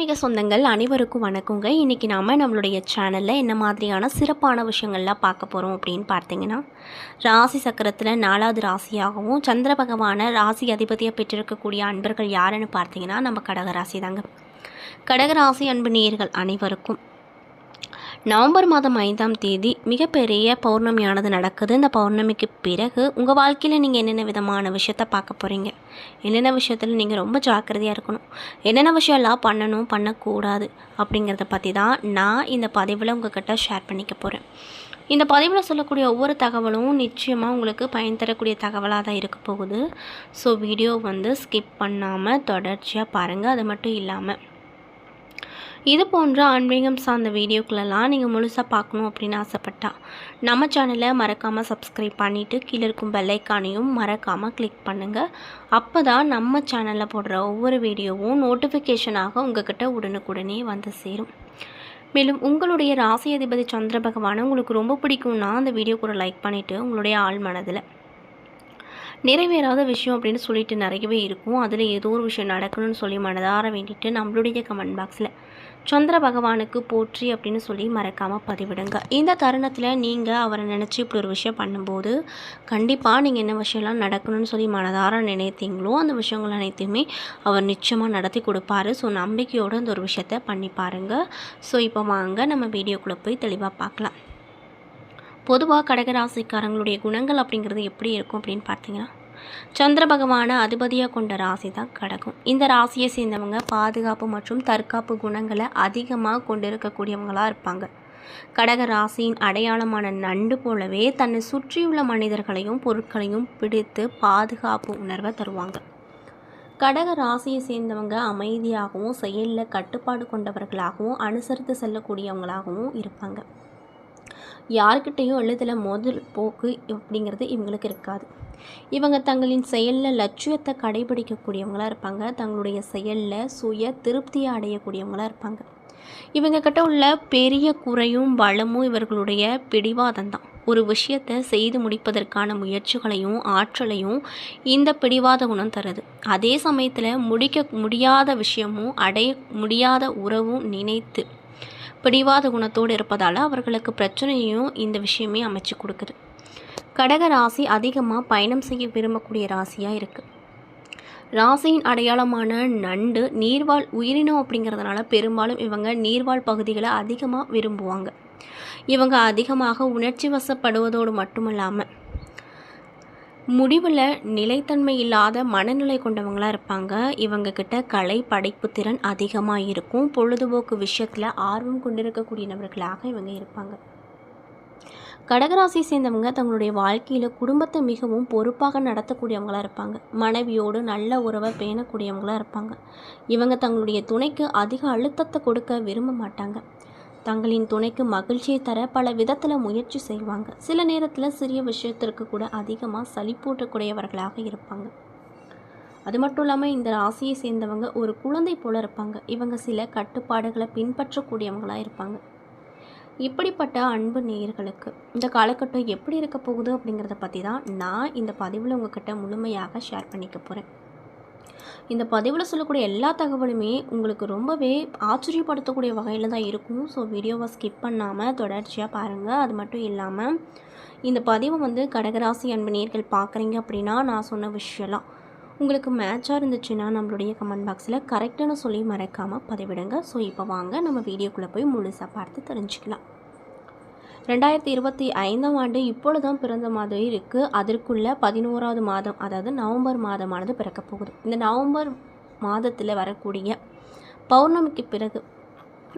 மிக சொந்தங்கள் அனைவருக்கும் வணக்கங்க. இன்றைக்கி நாம் நம்மளுடைய சேனலில் என்ன மாதிரியான சிறப்பான விஷயங்கள்லாம் பார்க்க போகிறோம் அப்படின்னு பார்த்தீங்கன்னா ராசி சக்கரத்தில் நாலாவது ராசியாகவும் சந்திர பகவான ராசி அதிபதியாக பெற்றிருக்கக்கூடிய அன்பர்கள் யாருன்னு பார்த்தீங்கன்னா நம்ம கடகராசி தாங்க. கடகராசி அன்பு நேயர்கள் அனைவருக்கும் நவம்பர் மாதம் ஐந்தாம் தேதி மிகப்பெரிய பௌர்ணமியானது நடக்குது. இந்த பௌர்ணமிக்கு பிறகு உங்கள் வாழ்க்கையில் நீங்கள் என்னென்ன விதமான விஷயத்த பார்க்க போகிறீங்க என்னென்ன விஷயத்தில் நீங்கள் ரொம்ப ஜாக்கிரதையாக இருக்கணும்? என்னென்ன விஷயம்லாம் பண்ணணும் பண்ணக்கூடாது அப்படிங்கிறத பற்றி தான் நான் இந்த பதிவில் உங்ககிட்ட ஷேர் பண்ணிக்க போகிறேன் இந்த பதிவில் சொல்லக்கூடிய ஒவ்வொரு தகவலும் நிச்சயமாக உங்களுக்கு பயன் தரக்கூடிய தகவலாக தான் இருக்க போகுது. ஸோ வீடியோ வந்து ஸ்கிப் பண்ணாமல் தொடர்ச்சியாக பாருங்கள் அது மட்டும் இல்லாமல் இது போன்ற ஆன்மீகம் சார்ந்த வீடியோக்களெல்லாம் நீங்கள் முழுசாக பார்க்கணும் அப்படின்னு ஆசைப்பட்டா நம்ம சேனலை மறக்காமல் சப்ஸ்கிரைப் பண்ணிவிட்டு கீழே இருக்கும் பெல்லைக்கானையும் மறக்காமல் கிளிக் பண்ணுங்கள் அப்போ தான் நம்ம சேனலில் போடுற ஒவ்வொரு வீடியோவும் நோட்டிஃபிகேஷனாக உங்ககிட்ட உடனுக்குடனே வந்து சேரும். மேலும் உங்களுடைய ராசி அதிபதி சந்திர பகவான் உங்களுக்கு ரொம்ப பிடிக்கும்னா அந்த வீடியோ கூட லைக் பண்ணிவிட்டு உங்களுடைய ஆள் மனதில் நிறைவேறாத விஷயம் அப்படின்னு சொல்லிட்டு நிறையவே இருக்கும். அதில் ஏதோ ஒரு விஷயம் நடக்கணும்னு சொல்லி மனதார வேண்டிட்டு நம்மளுடைய கமெண்ட் பாக்ஸில் சந்திர பகவானுக்கு போற்றி அப்படின்னு சொல்லி மறக்காமல் பதிவிடுங்க. இந்த தருணத்தில் நீங்கள் அவரை நினச்சி இப்படி ஒரு விஷயம் பண்ணும்போது கண்டிப்பாக நீங்கள் என்ன விஷயம்லாம் நடக்கணும்னு சொல்லி மனதார நினைத்தீங்களோ அந்த விஷயங்கள் அனைத்தையுமே அவர் நிச்சயமாக நடத்தி கொடுப்பாரு. ஸோ நம்பிக்கையோடு அந்த ஒரு விஷயத்த பண்ணி பாருங்கள் ஸோ இப்போ வாங்க நம்ம வீடியோக்குள்ளே போய் தெளிவாக பார்க்கலாம். பொதுவாக கடகராசிக்காரங்களுடைய குணங்கள் அப்படிங்கிறது எப்படி இருக்கும் அப்படின்னு பார்த்தீங்கன்னா சந்திர பகவானை அதிபதியாக கொண்ட ராசி தான் கடகம். இந்த ராசியை சேர்ந்தவங்க பாதுகாப்பு மற்றும் தற்காப்பு குணங்களை அதிகமாக கொண்டிருக்கக்கூடியவங்களாக இருப்பாங்க. கடக ராசியின் அடையாளமான நண்டு போலவே தன்னை சுற்றியுள்ள மனிதர்களையும் பொருட்களையும் பிடித்து பாதுகாப்பு உணர்வை தருவாங்க. கடக ராசியை சேர்ந்தவங்க அமைதியாகவும் செயலில் கட்டுப்பாடு கொண்டவர்களாகவும் அனுசரித்து செல்லக்கூடியவங்களாகவும் இருப்பாங்க. யார்கிட்டையும் எழுதல முதல் போக்கு அப்படிங்கிறது இவங்களுக்கு இருக்காது. இவங்க தங்களின் செயலில் லட்சியத்தை கடைபிடிக்கக்கூடியவங்களாக இருப்பாங்க. தங்களுடைய செயலில் சுய திருப்தியை அடையக்கூடியவங்களாக இருப்பாங்க. இவங்க கிட்ட உள்ள பெரிய குறையும் பலமும் இவர்களுடைய பிடிவாதம் தான். ஒரு விஷயத்தை செய்து முடிப்பதற்கான முயற்சிகளையும் ஆற்றலையும் இந்த பிடிவாத குணம் தருது. அதே சமயத்தில் முடிக்க முடியாத விஷயமும் அடைய முடியாத உறவும் நினைத்து பிடிவாத குணத்தோடு இருப்பதால் அவர்களுக்கு பிரச்சனையும் இந்த விஷயமே அமைச்சு கொடுக்குது. கடக ராசி அதிகமாக பயணம் செய்ய விரும்பக்கூடிய ராசியாக இருக்குது ராசியின் அடையாளமான நண்டு நீர்வாழ் உயிரினம் அப்படிங்கிறதுனால பெரும்பாலும் இவங்க நீர்வாழ் பகுதிகளை அதிகமாக விரும்புவாங்க. இவங்க அதிகமாக உணர்ச்சி வசப்படுவதோடு மட்டுமல்லாமல் முடிவில் நிலைத்தன்மை இல்லாத மனநிலை கொண்டவங்களாக இருப்பாங்க. இவங்க கிட்ட கலை படைப்பு திறன் அதிகமாக இருக்கும். பொழுதுபோக்கு விஷயத்தில் ஆர்வம் கொண்டிருக்கக்கூடிய நபர்களாக இவங்க இருப்பாங்க. கடகராசியை சேர்ந்தவங்க தங்களுடைய வாழ்க்கையில் குடும்பத்தை மிகவும் பொறுப்பாக நடத்தக்கூடியவங்களாக இருப்பாங்க. மனைவியோடு நல்ல உறவை பேணக்கூடியவங்களாக இருப்பாங்க. இவங்க தங்களுடைய துணைக்கு அதிக அழுத்தத்தை கொடுக்க விரும்ப மாட்டாங்க. தங்களின் துணைக்கு மகிழ்ச்சியை தர பல விதத்தில் முயற்சி செய்வாங்க. சில நேரத்தில் சிறிய விஷயத்திற்கு கூட அதிகமாக சளிப்பூட்டக்கூடியவர்களாக இருப்பாங்க. அது மட்டும் இல்லாமல் இந்த ராசியை சேர்ந்தவங்க ஒரு குழந்தை போல இருப்பாங்க. இவங்க சில கட்டுப்பாடுகளை பின்பற்றக்கூடியவங்களாக இருப்பாங்க. இப்படிப்பட்ட அன்பு நேயர்களுக்கு இந்த காலகட்டம் எப்படி இருக்க போகுது அப்படிங்கிறத பற்றி தான் நான் இந்த பதிவில் உங்ககிட்ட முழுமையாக ஷேர் பண்ணிக்க போகிறேன் இந்த பதிவில் சொல்லக்கூடிய எல்லா தகவலுமே உங்களுக்கு ரொம்பவே ஆச்சரியப்படுத்தக்கூடிய வகையில் தான் இருக்கும். ஸோ வீடியோவை ஸ்கிப் பண்ணாமல் தொடர்ச்சியாக பாருங்கள் அது மட்டும் இல்லாமல் இந்த பதிவை வந்து கடகராசி அன்பு நேர்கள் பார்க்குறீங்க அப்படின்னா நான் சொன்ன விஷயம்லாம் உங்களுக்கு மேட்சாக இருந்துச்சுன்னா நம்மளுடைய கமெண்ட் பாக்ஸில் கரெக்டான சொல்லி மறக்காமல் பதிவிடுங்க. ஸோ இப்போ வாங்க. நம்ம வீடியோக்குள்ளே போய் முழுசாக பார்த்து தெரிஞ்சுக்கலாம். ரெண்டாயிரத்தி இருபத்தி ஐந்தாம் ஆண்டு இப்பொழுதுதான் பிறந்த மாதிரி இருக்குது அதற்குள்ள பதினோராவது மாதம் அதாவது நவம்பர் மாதமானது பிறக்க போகுது. இந்த நவம்பர் மாதத்தில் வரக்கூடிய பௌர்ணமிக்கு பிறகு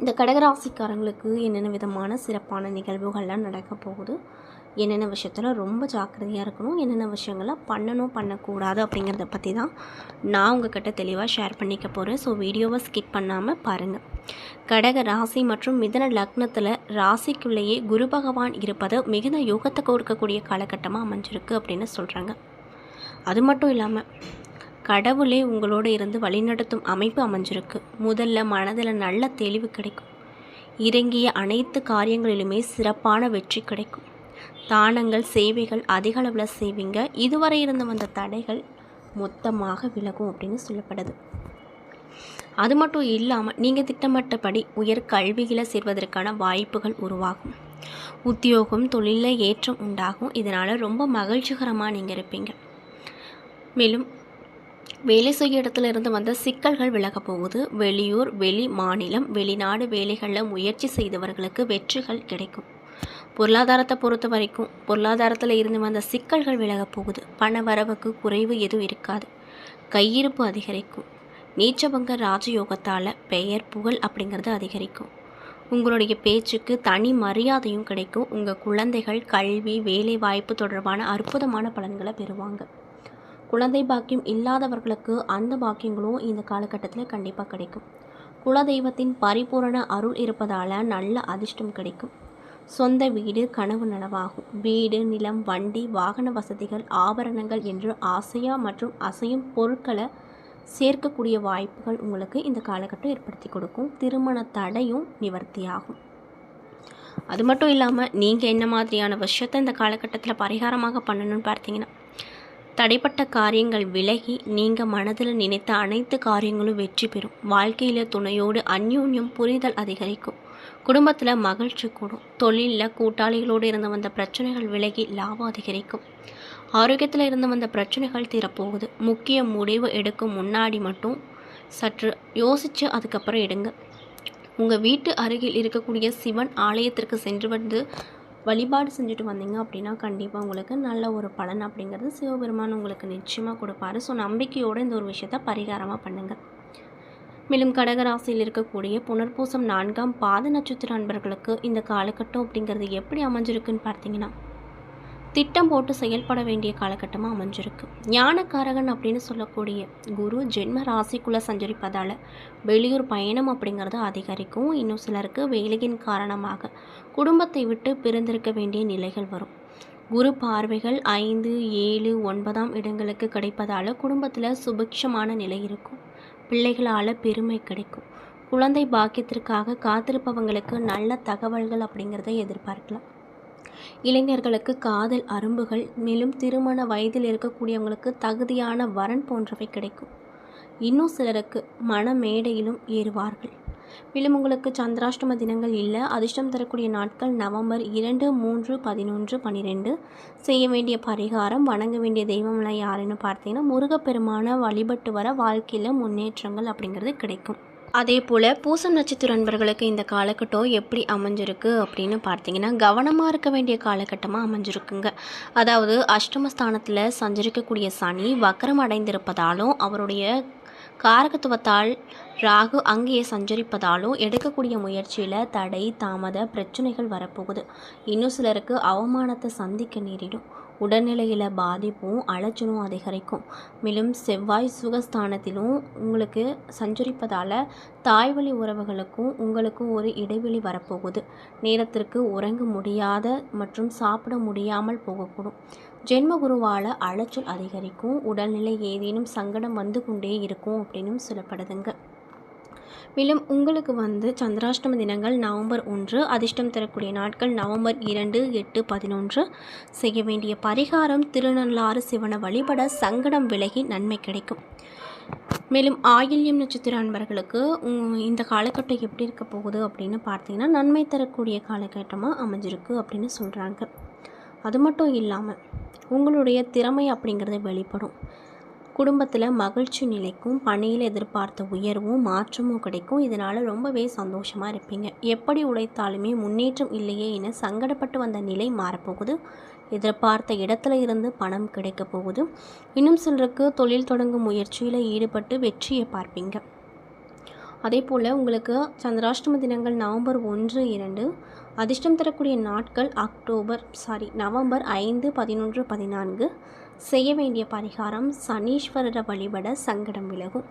இந்த கடகராசிக்காரங்களுக்கு என்னென்ன விதமான சிறப்பான நிகழ்வுகள்லாம் நடக்க போகுது? என்னென்ன விஷயத்தில் ரொம்ப ஜாக்கிரதையாக இருக்கணும்? என்னென்ன விஷயங்கள்லாம் பண்ணணும் பண்ணக்கூடாது அப்படிங்கிறத பற்றி தான் நான் உங்ககிட்ட தெளிவாக ஷேர் பண்ணிக்க போகிறேன் ஸோ வீடியோவை ஸ்கிப் பண்ணாமல் பாருங்கள் கடக ராசி மற்றும் மிதன லக்னத்தில் ராசிக்குள்ளேயே குரு பகவான் இருப்பது மிகுந்த யோகத்தை கொடுக்கக்கூடிய காலகட்டமாக அமைஞ்சிருக்கு அப்படின்னு சொல்கிறாங்க அது மட்டும் இல்லாமல் கடவுளே உங்களோடு இருந்து வழிநடத்தும் அமைப்பு அமைஞ்சிருக்கு. முதல்ல மனதில் நல்ல தெளிவு கிடைக்கும். இறங்கிய அனைத்து காரியங்களிலுமே சிறப்பான வெற்றி கிடைக்கும். தானங்கள் சேவைகள் அதிக அளவில் செய்வீங்க. இதுவரை இருந்து வந்த தடைகள் மொத்தமாக விலகும் அப்படின்னு சொல்லப்படுது. அது மட்டும் இல்லாமல் நீங்கள் திட்டமிட்டபடி உயர் கல்வியில் சேர்வதற்கான வாய்ப்புகள் உருவாகும். உத்தியோகம் தொழிலில் ஏற்றம் உண்டாகும். இதனால் ரொம்ப மகிழ்ச்சிகரமாக நீங்கள் இருப்பீங்க. மேலும் வேலை செய்ய இடத்துல இருந்து வந்த சிக்கல்கள் விலக போகுது. வெளியூர் வெளி மாநிலம் வெளிநாடு வேலைகளில் முயற்சி செய்தவர்களுக்கு வெற்றிகள் கிடைக்கும். பொருளாதாரத்தை பொறுத்த வரைக்கும் பொருளாதாரத்தில் இருந்து வந்த சிக்கல்கள் விலக போகுது. பண வரவுக்கு குறைவு எதுவும் இருக்காது. கையிருப்பு அதிகரிக்கும். நீச்சபங்க ராஜயோகத்தால் பெயர் புகழ் அப்படிங்கிறது அதிகரிக்கும். உங்களுடைய பேச்சுக்கு தனி மரியாதையும் கிடைக்கும். உங்கள் குழந்தைகள் கல்வி வேலை வாய்ப்பு தொடர்பான அற்புதமான பலன்களை பெறுவாங்க. குழந்தை பாக்கியம் இல்லாதவர்களுக்கு அந்த பாக்கியங்களும் இந்த காலகட்டத்தில் கண்டிப்பாக கிடைக்கும். குலதெய்வத்தின் பரிபூரண அருள் இருப்பதால் நல்ல அதிர்ஷ்டம் கிடைக்கும். சொந்த வீடு கனவு நனவாகும். வீடு நிலம் வண்டி வாகன வசதிகள் ஆபரணங்கள் என்று ஆசையா மற்றும் அசையும் பொருட்களை சேர்க்கக்கூடிய வாய்ப்புகள் உங்களுக்கு இந்த காலகட்டம் ஏற்படுத்தி கொடுக்கும். திருமண தடையும் நிவர்த்தியாகும். அது மட்டும் இல்லாமல் நீங்கள் என்ன மாதிரியான விஷயத்தை இந்த காலகட்டத்தில் பரிகாரமாக பண்ணணும்னு பார்த்தீங்கன்னா தடைப்பட்ட காரியங்கள் விலகி நீங்கள் மனதில் நினைத்த அனைத்து காரியங்களும் வெற்றி பெறும். வாழ்க்கையில் துணையோடு அந்யோன்யம் புரிதல் அதிகரிக்கும். குடும்பத்தில் மகிழ்ச்சி கூடும். தொழிலில் கூட்டாளிகளோடு இருந்து வந்த பிரச்சனைகள் விலகி லாபம் அதிகரிக்கும். ஆரோக்கியத்தில் இருந்து வந்த பிரச்சனைகள் தீரப்போகுது. முக்கிய முடிவு எடுக்கும் முன்னாடி மட்டும் சற்று யோசித்து அதுக்கப்புறம் எடுங்க. உங்கள் வீட்டு அருகில் இருக்கக்கூடிய சிவன் ஆலயத்திற்கு சென்று வந்து வழிபாடு செஞ்சுட்டு வந்தீங்க அப்படின்னா கண்டிப்பாக உங்களுக்கு நல்ல ஒரு பலன் அப்படிங்கிறது சிவபெருமான் உங்களுக்கு நிச்சயமாக கொடுப்பாரு. ஸோ நம்பிக்கையோடு இந்த ஒரு விஷயத்த பரிகாரமாக பண்ணுங்கள் மேலும் கடகராசியில் இருக்கக்கூடிய புனர்பூசம் நான்காம் பாத நட்சத்திர அன்பர்களுக்கு இந்த காலகட்டம் அப்படிங்கிறது எப்படி அமைஞ்சிருக்குன்னு பார்த்தீங்கன்னா திட்டம் போட்டு செயல்பட வேண்டிய காலகட்டமாக அமைஞ்சிருக்கு. ஞானக்காரகன் அப்படின்னு சொல்லக்கூடிய குரு ஜென்ம ராசிக்குள்ளே சஞ்சரிப்பதால் வெளியூர் பயணம் அப்படிங்கிறது அதிகரிக்கும். இன்னும் சிலருக்கு வேலையின் காரணமாக குடும்பத்தை விட்டு பிரிந்திருக்க வேண்டிய நிலைகள் வரும். குரு பார்வைகள் ஐந்து ஏழு ஒன்பதாம் இடங்களுக்கு கிடைப்பதால் குடும்பத்தில் சுபிக்ஷமான நிலை இருக்கும். பிள்ளைகளால் பெருமை கிடைக்கும். குழந்தை பாக்கியத்திற்காக காத்திருப்பவங்களுக்கு நல்ல தகவல்கள் அப்படிங்கிறத எதிர்பார்க்கலாம். இளைஞர்களுக்கு காதல் அரும்புகள் மேலும் திருமண வயதில் இருக்கக்கூடியவங்களுக்கு தகுதியான வரன் போன்றவை கிடைக்கும். இன்னும் சிலருக்கு மன மேடையிலும் ஏறுவார்கள். மேலும் உங்களுக்கு சந்திராஷ்டம தினங்கள் இல்லை அதிர்ஷ்டம் தரக்கூடிய நாட்கள் நவம்பர் இரண்டு மூன்று பதினொன்று பன்னிரெண்டு செய்ய வேண்டிய பரிகாரம் வணங்க வேண்டிய தெய்வம்லாம் யாருன்னு பார்த்தீங்கன்னா முருகப்பெருமான வழிபட்டு வர வாழ்க்கையில் முன்னேற்றங்கள் அப்படிங்கிறது கிடைக்கும். அதே போல் பூசம் நட்சத்திர அன்பர்களுக்கு இந்த காலகட்டம் எப்படி அமைஞ்சிருக்கு அப்படின்னு பார்த்தீங்கன்னா கவனமாக இருக்க வேண்டிய காலகட்டமாக அமைஞ்சிருக்குங்க. அதாவது அஷ்டமஸ்தானத்தில் சஞ்சரிக்கக்கூடிய சனி வக்கரம் அடைந்திருப்பதாலும் அவருடைய காரகத்துவத்தால் ராகு அங்கேயே சஞ்சரிப்பதாலும் எடுக்கக்கூடிய முயற்சியில் தடை தாமத பிரச்சனைகள் வரப்போகுது. இன்னும் சிலருக்கு அவமானத்தை சந்திக்க நேரிடும். உடல்நிலையில் பாதிப்பும் அலைச்சலும் அதிகரிக்கும். மேலும் செவ்வாய் சுகஸ்தானத்திலும் உங்களுக்கு சஞ்சரிப்பதால் தாய்வழி உறவுகளுக்கும் உங்களுக்கும் ஒரு இடைவெளி வரப்போகுது. நேரத்திற்கு உறங்க முடியாத மற்றும் சாப்பிட முடியாமல் போகக்கூடும். ஜென்ம குருவால் அலைச்சல் அதிகரிக்கும். உடல்நிலை ஏதேனும் சங்கடம் வந்து கொண்டே இருக்கும் அப்படின்னும் சொல்லப்படுதுங்க. மேலும் உங்களுக்கு வந்து சந்திராஷ்டம தினங்கள் நவம்பர் ஒன்று அதிர்ஷ்டம் தரக்கூடிய நாட்கள் நவம்பர் இரண்டு எட்டு பதினொன்று. செய்ய வேண்டிய பரிகாரம் திருநள்ளாறு சிவனை வழிபட சங்கடம் விலகி நன்மை கிடைக்கும். மேலும் ஆயில்யம் நட்சத்திர அன்பர்களுக்கு இந்த காலகட்டம் எப்படி இருக்க போகுது அப்படின்னு பார்த்தீங்கன்னா நன்மை தரக்கூடிய காலகட்டமாக அமைஞ்சிருக்கு அப்படின்னு சொல்கிறாங்க அது மட்டும் இல்லாமல் உங்களுடைய திறமை அப்படிங்கிறது வெளிப்படும். குடும்பத்தில் மகிழ்ச்சி நிலைக்கும் பணியில் எதிர்பார்த்த உயர்வும் மாற்றமும் கிடைக்கும். இதனால் ரொம்பவே சந்தோஷமாக இருப்பீங்க. எப்படி உழைத்தாலுமே முன்னேற்றம் இல்லையே என சங்கடப்பட்டு வந்த நிலை மாறப்போகுது. எதிர்பார்த்த இடத்துல இருந்து பணம் கிடைக்க போகுது. இன்னும் சிலருக்கு தொழில் தொடங்கும் முயற்சியில் ஈடுபட்டு வெற்றியை பார்ப்பீங்க. அதே போல் உங்களுக்கு சந்திராஷ்டம தினங்கள் நவம்பர் ஒன்று இரண்டு அதிர்ஷ்டம் தரக்கூடிய நாட்கள் அக்டோபர் சாரி நவம்பர் ஐந்து பதினொன்று பதினான்கு செய்ய வேண்டிய பரிகாரம் சனீஸ்வரரை வழிபட சங்கடம் விலகும்.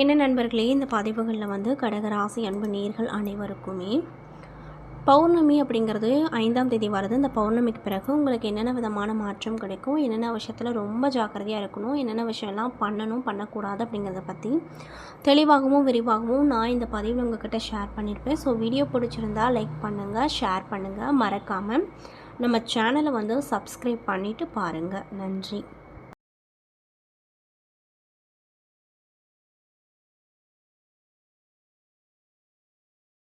என்ன நண்பர்களே இந்த பதிவுகளில் வந்து கடகராசி அன்பு நேர்கள் அனைவருக்குமே பௌர்ணமி அப்படிங்கிறது ஐந்தாம் தேதி வருது. இந்த பௌர்ணமிக்கு பிறகு உங்களுக்கு என்னென்ன விதமான மாற்றம் கிடைக்கும் என்னென்ன விஷயத்தில் ரொம்ப ஜாக்கிரதையாக இருக்கணும் என்னென்ன விஷயம்லாம் பண்ணணும் பண்ணக்கூடாது அப்படிங்கிறத பற்றி தெளிவாகவும் விரிவாகவும் நான் இந்த பதிவில் உங்ககிட்ட ஷேர் பண்ணியிருப்பேன். ஸோ வீடியோ பிடிச்சிருந்தா லைக் பண்ணுங்கள் ஷேர் பண்ணுங்கள் மறக்காமல் நம்ம சேனலை வந்து சப்ஸ்கிரைப் பண்ணிவிட்டு பாருங்கள் நன்றி.